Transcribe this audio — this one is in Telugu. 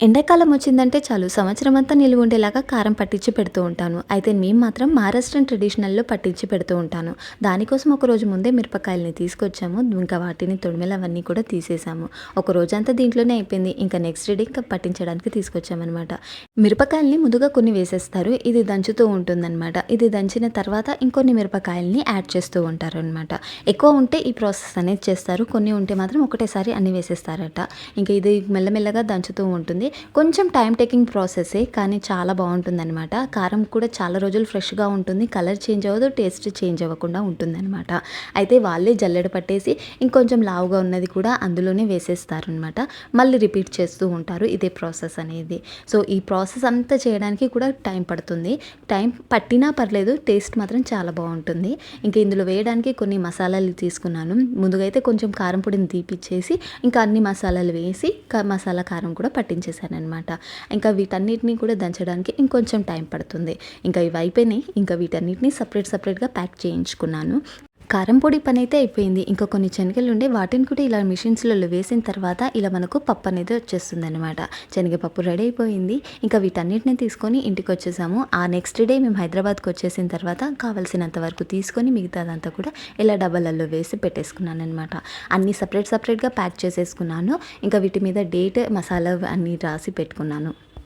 ఎండాకాలం వచ్చిందంటే చాలు. సంవత్సరం అంతా నిలువ ఉండేలాగా కారం పట్టించి పెడుతూ ఉంటాను. అయితే మేము మాత్రం మహారాష్ట్రన్ ట్రెడిషనల్లో పట్టించి పెడుతూ ఉంటాను. దానికోసం ఒక రోజు ముందే మిరపకాయలని తీసుకొచ్చాము. ఇంకా వాటిని తొడిమెలు అవన్నీ కూడా తీసేసాము. ఒక రోజంతా దీంట్లోనే అయిపోయింది. ఇంకా నెక్స్ట్ డే ఇంకా పట్టించడానికి తీసుకొచ్చామన్నమాట. మిరపకాయల్ని ముందుగా కొన్ని వేసేస్తారు. ఇది దంచుతూ ఉంటుందన్నమాట. ఇది దంచిన తర్వాత ఇంకొన్ని మిరపకాయల్ని యాడ్ చేస్తూ ఉంటారు అనమాట ఎక్కువ ఉంటే ఈ ప్రాసెస్ అనేది చేస్తారు. కొన్ని ఉంటే మాత్రం ఒకటేసారి అన్ని వేసేస్తారట. ఇంకా ఇది మెల్లమెల్లగా దంచుతూ ఉంటుంది. కొంచెం టైం టేకింగ్ ప్రాసెసే కానీ చాలా బాగుంటుందన్నమాట. కారం కూడా చాలా రోజులు ఫ్రెష్గా ఉంటుంది. కలర్ చేంజ్ అవ్వదు టేస్ట్ చేంజ్ అవ్వకుండా ఉంటుందన్నమాట. అయితే వాళ్ళే జల్లెడ పట్టేసి ఇంకొంచెం లావుగా ఉన్నది కూడా అందులోనే వేసేస్తారనమాట మళ్ళీ రిపీట్ చేస్తూ ఉంటారు ఇదే ప్రాసెస్ అనేది. సో ఈ ప్రాసెస్ అంతా చేయడానికి కూడా టైం పడుతుంది. టైం పట్టినా పర్లేదు టేస్ట్ మాత్రం చాలా బాగుంటుంది. ఇంకా ఇందులో వేయడానికి కొన్ని మసాలాలు తీసుకున్నాను. ముందుగా అయితే కొంచెం కారం పొడిని తీపిచ్చేసి ఇంకా అన్ని మసాలాలు వేసి మసాలా కారం కూడా పట్టించేసాను అనమాట ఇంకా వీటన్నిటిని కూడా దంచడానికి ఇంకొంచెం టైం పడుతుంది. ఇంకా ఇవి అయిపోయినాయి. ఇంకా వీటన్నిటిని సపరేట్ సపరేట్గా ప్యాక్ చేయించుకున్నాను. కారం పొడి పని అయితే అయిపోయింది. ఇంకా కొన్ని శనగలు ఉండే వాటిని కూడా ఇలా మిషన్స్లలో వేసిన తర్వాత ఇలా మనకు పప్పు అనేది వచ్చేస్తుంది అనమాట శనగపప్పు రెడీ అయిపోయింది. ఇంకా వీటన్నిటిని తీసుకొని ఇంటికి వచ్చేసాము. ఆ నెక్స్ట్ డే మేము హైదరాబాద్కి వచ్చేసిన తర్వాత కావలసినంత వరకు తీసుకొని మిగతాదంతా కూడా ఇలా డబ్బాలలో వేసి పెట్టేసుకున్నాను అనమాట అన్ని సపరేట్ సపరేట్గా ప్యాక్ చేసేసుకున్నాను. ఇంకా వీటి మీద డేట్ మసాలా అన్నీ రాసి పెట్టుకున్నాను.